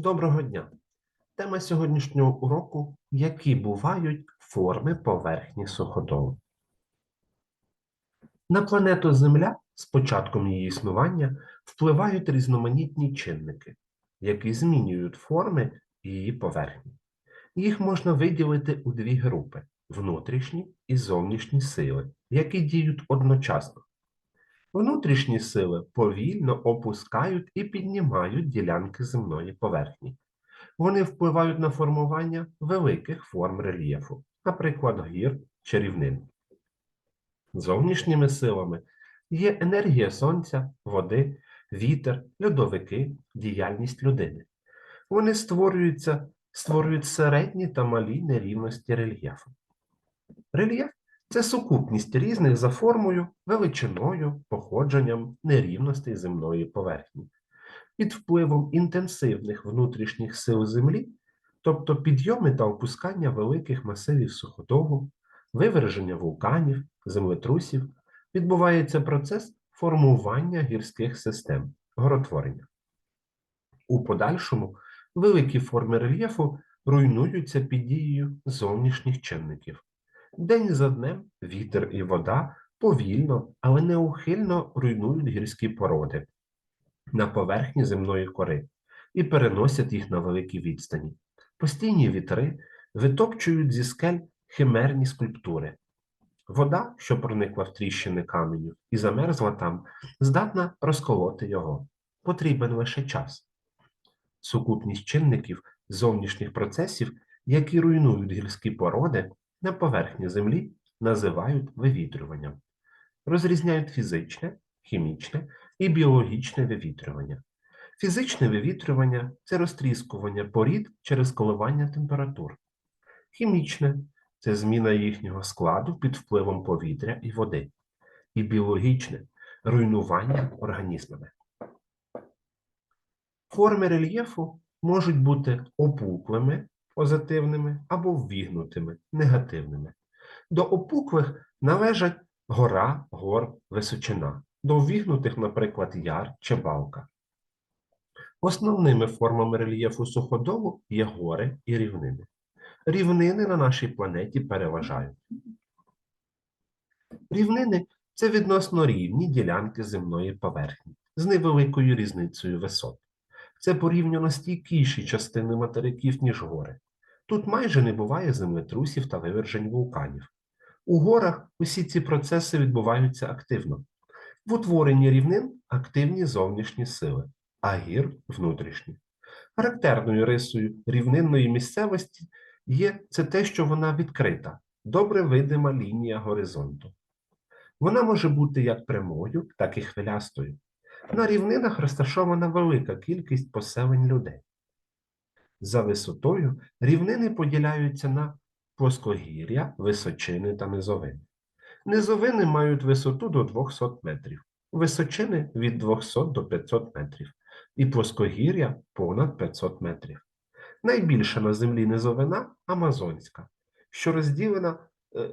Доброго дня! Тема сьогоднішнього уроку які бувають форми поверхні суходолу. На планету Земля з початком її існування впливають різноманітні чинники, які змінюють форми її поверхні. Їх можна виділити у дві групи внутрішні і зовнішні сили, які діють одночасно. Внутрішні сили повільно опускають і піднімають ділянки земної поверхні. Вони впливають на формування великих форм рельєфу, наприклад, гір чи рівнин. Зовнішніми силами є енергія сонця, води, вітер, льодовики, діяльність людини. Вони створюються, створюють середні та малі нерівності рельєфу. Рельєф це сукупність різних за формою, величиною, походженням нерівностей земної поверхні. Під впливом інтенсивних внутрішніх сил Землі, тобто підйоми та опускання великих масивів суходолу, виверження вулканів, землетрусів, відбувається процес формування гірських систем, горотворення. У подальшому великі форми рельєфу руйнуються під дією зовнішніх чинників. День за днем вітер і вода повільно, але неухильно руйнують гірські породи на поверхні земної кори і переносять їх на великі відстані. Постійні вітри витопчують зі скель химерні скульптури. Вода, що проникла в тріщини каменю і замерзла там, здатна розколоти його. Потрібен лише час. Сукупність чинників зовнішніх процесів, які руйнують гірські породи, на поверхні землі називають вивітрюванням. Розрізняють фізичне, хімічне і біологічне вивітрювання. Фізичне вивітрювання це розтріскування порід через коливання температур. Хімічне це зміна їхнього складу під впливом повітря і води. І біологічне руйнування організмами. Форми рельєфу можуть бути опуклими позитивними або ввігнутими негативними. До опуклих належать гора, гор, височина, до ввігнутих, наприклад, яр чи балка. Основними формами рельєфу суходолу є гори і рівнини. Рівнини на нашій планеті переважають. Рівнини це відносно рівні ділянки земної поверхні з невеликою різницею висот. Це порівняно стійкіші частини материків, ніж гори. Тут майже не буває землетрусів та вивержень вулканів. У горах усі ці процеси відбуваються активно. В утворенні рівнин активні зовнішні сили, а гір внутрішні. Характерною рисою рівнинної місцевості є це те, що вона відкрита, добре видима лінія горизонту. Вона може бути як прямою, так і хвилястою. На рівнинах розташована велика кількість поселень людей. За висотою рівнини поділяються на плоскогір'я, височини та низовини. Низовини мають висоту до 200 метрів, височини від 200 до 500 метрів, і плоскогір'я понад 500 метрів. Найбільша на землі низовина Амазонська, що розділена,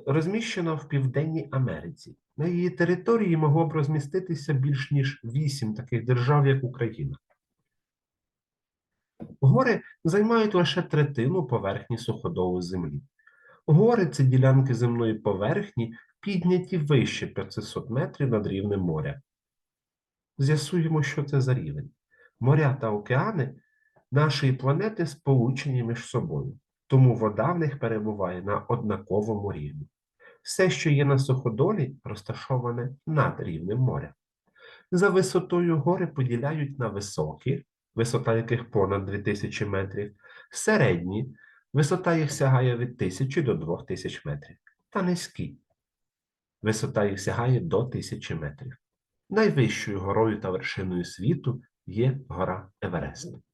розміщена в Південній Америці. На її території могло б розміститися більш ніж 8 таких держав, як Україна. Гори займають лише третину поверхні суходолу землі. Гори це ділянки земної поверхні, підняті вище 500 метрів над рівнем моря. З'ясуємо, що це за рівень. Моря та океани нашої планети сполучені між собою, тому вода в них перебуває на однаковому рівні. Все, що є на суходолі, розташоване над рівнем моря. За висотою гори поділяють на високі, висота яких понад 2000 метрів, середні, висота їх сягає від 1000 до 2000 метрів, та низькі. Висота їх сягає до 1000 метрів. Найвищою горою та вершиною світу є гора Еверест.